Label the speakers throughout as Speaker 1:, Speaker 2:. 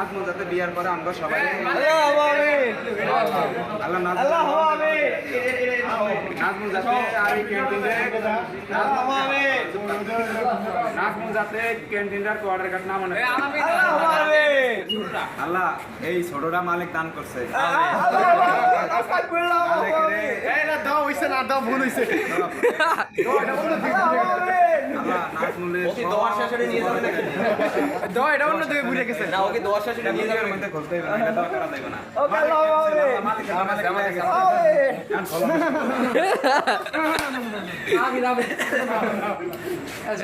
Speaker 1: নাজমুল যাতে বিয়ার পরে আমরা সবাই আল্লাহ নাজমুল নাজমুল যাতে আর এই ক্যান্টিনে নাজমুল যাতে ক্যান্টিনটার কোয়ার্টার কাট না মানে আল্লাহ এই ছোটটা মালিক দান করছে। মালিক রে, আল্লাহ নাজমুলের না, এটা যাবে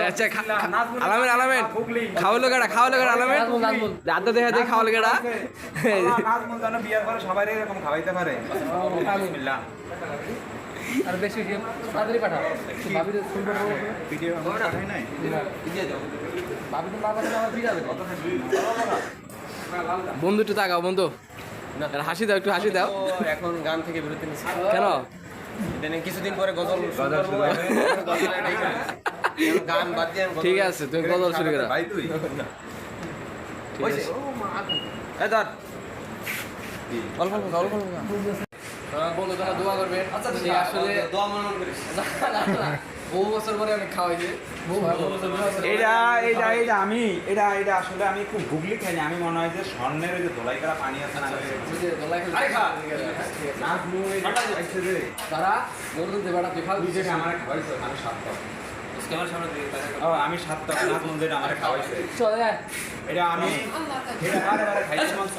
Speaker 2: আচ্ছা আলামেন আলামেন। খাওয়ালো কেডা? খাওয়ালো কেডা আলামেন? রাত দেখা দিয়ে খাওয়ালো কেডা?
Speaker 1: নাজমুল যেন বিয়ার পরে সবাই এরকম খাওয়াইতে পারে। বিসমিল্লাহ।
Speaker 3: আর বেশি তাড়াতাড়ি পাঠাও। ভাবি তো ফোন করব
Speaker 1: ভিডিও পাঠাই নাই?
Speaker 3: ভাবি তো না পাঠালে আমার
Speaker 2: বন্ধু একটু তাকাও বন্ধু। হাসি দাও একটু হাসি দাও।
Speaker 3: এখন গান থেকে বিরতি নিচ্ছি।
Speaker 2: কেন?
Speaker 3: কিছুদিন পরে গজল। গান বাদ দিয়ে
Speaker 2: ঠিক আছে তুমি গজল শুরু করো।
Speaker 1: ভাই তুই?
Speaker 2: অল্প অল্প অল্প তোমরা দোয়া করবে সে আসলে
Speaker 3: দোয়া মনে করিস।
Speaker 2: না, না, না। বহু বছর পরে অনেক খাওয়াইছে
Speaker 1: এটা এটা এটা আমি এটা এটা আসলে আমি খুব গুগলি খাইনি আমি মনে হয় যে স্বর্ণের ওই যে ধোলাই করা পানি আছে না এই যে।
Speaker 2: তারা তুই
Speaker 1: আমার খাওয়াইছো আমি সাতটা আমি সাতটা নাজমুল যেটা আমার খাওয়াইছে।
Speaker 2: চলে যায়
Speaker 1: এটা আমি এটা বারে বারে খাইছি মাংস